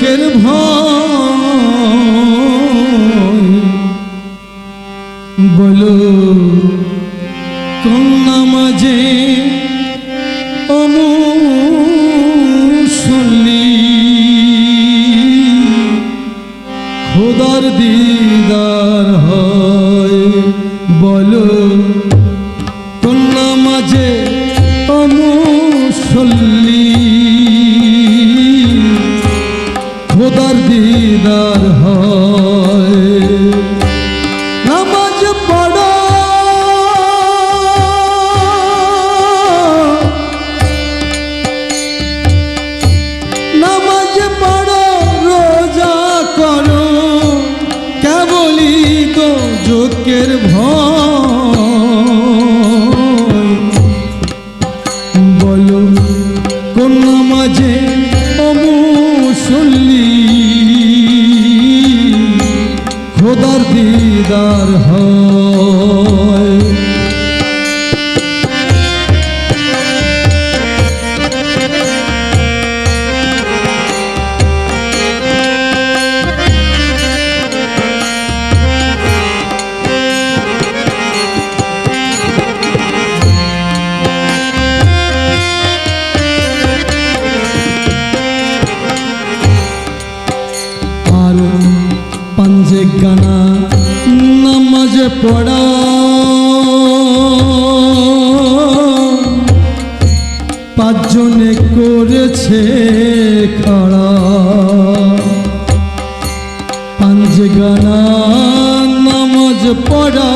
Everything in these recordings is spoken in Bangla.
ভয়। বলো কন্যা মাঝে অমুসলি খোদার দিদার হয়? বলো। যোগের ভয় গানা নামাজে পড়া। পাঁচজনে করেছে খাড়া। পাঞ্জে গানা নামাজ পড়া।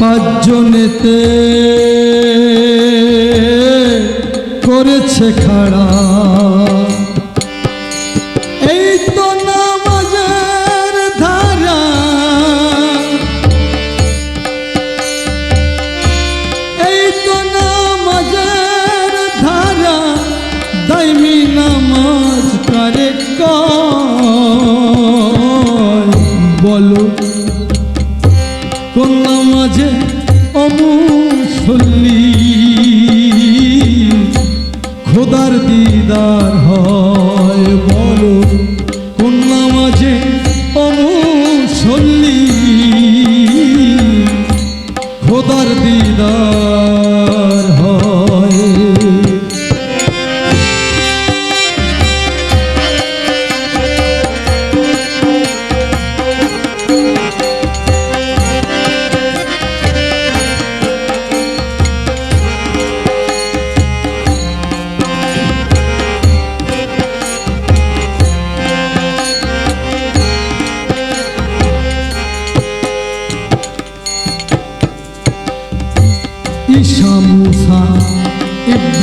পাঁচজনেতে করেছে খাড়া। দিদার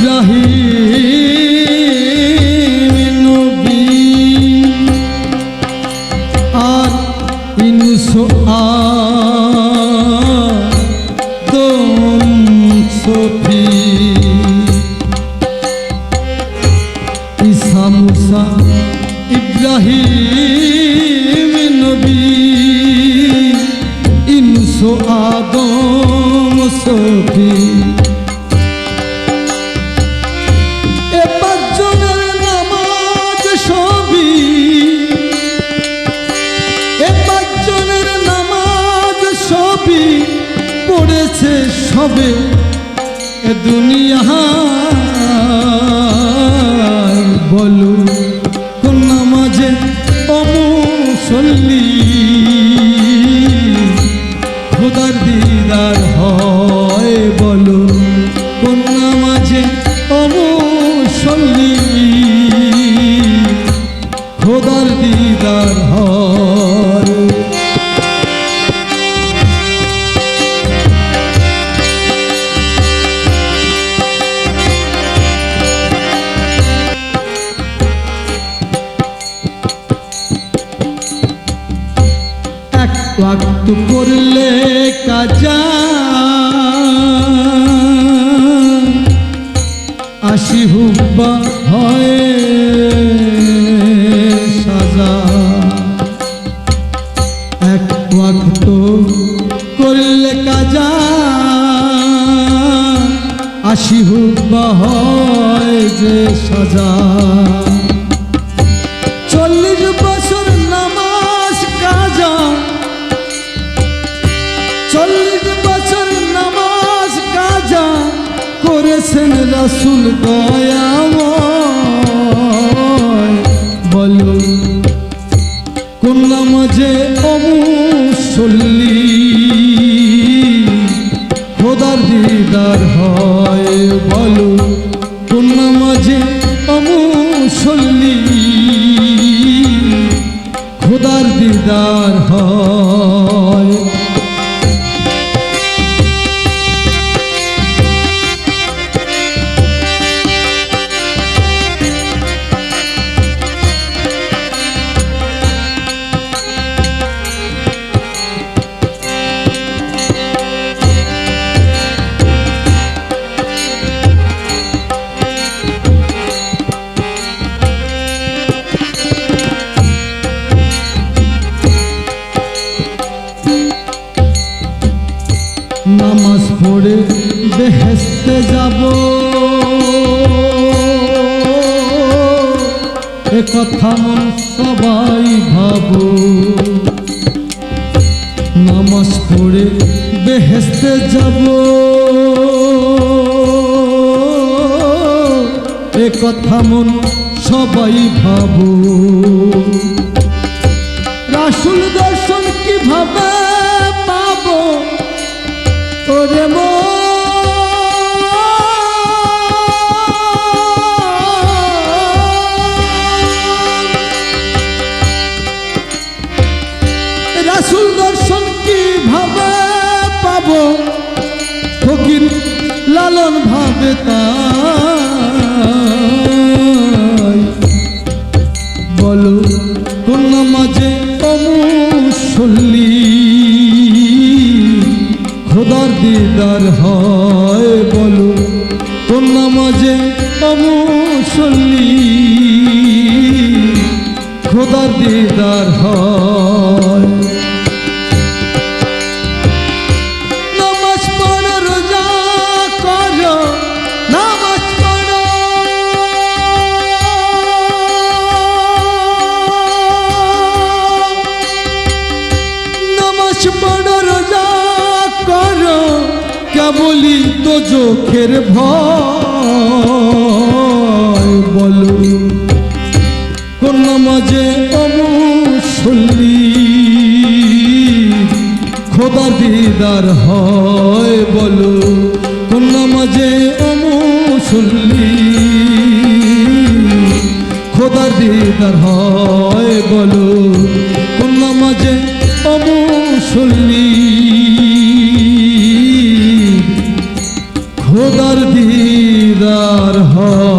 ইব্রাহিম নবী। আর ইনসো আদম সফি। ঈশা মুসা ইব্রাহিম নবী। ইনসো আদম সফি। দুনিয়া বলো, কোন নামাজে অমুসল্লি খোদার দিদার হয় বলো, কোন নামাজে অমুসল্লি খোদার দিদার হয় এক ওয়াক্ত করলে কাজা। আশি হুব্বা হয় সাজা। এক ওয়াক্ত করলে কাজা। আশি হুব্বা হয় নামাজে সাজা। রাসুল দয়াময়। অমুসল্লি খোদার দিদার হয়? বলো কোন নামাজে অমুসল্লি খোদার দিদার হয়? নামাজ বেহেস্তে যাব। এ কথা মন সবাই ভাবো। নামাজ পড়ে বেহেস্তে যাব। এ কথা মন সবাই ভাবো। রাসুল দর্শন কীভাবে পাবো? ওরে নামাজ পড়ো রোজা করো কেবলই তো চোখের ভয়। কোন নামাজে অমুসল্লি খোদা দিদার হয় বলো, কোন নামাজে অমুসল্লি খোদা দিদার হয় বলো, কোন নামাজে অমুসল্লি খোদার দিদার হয়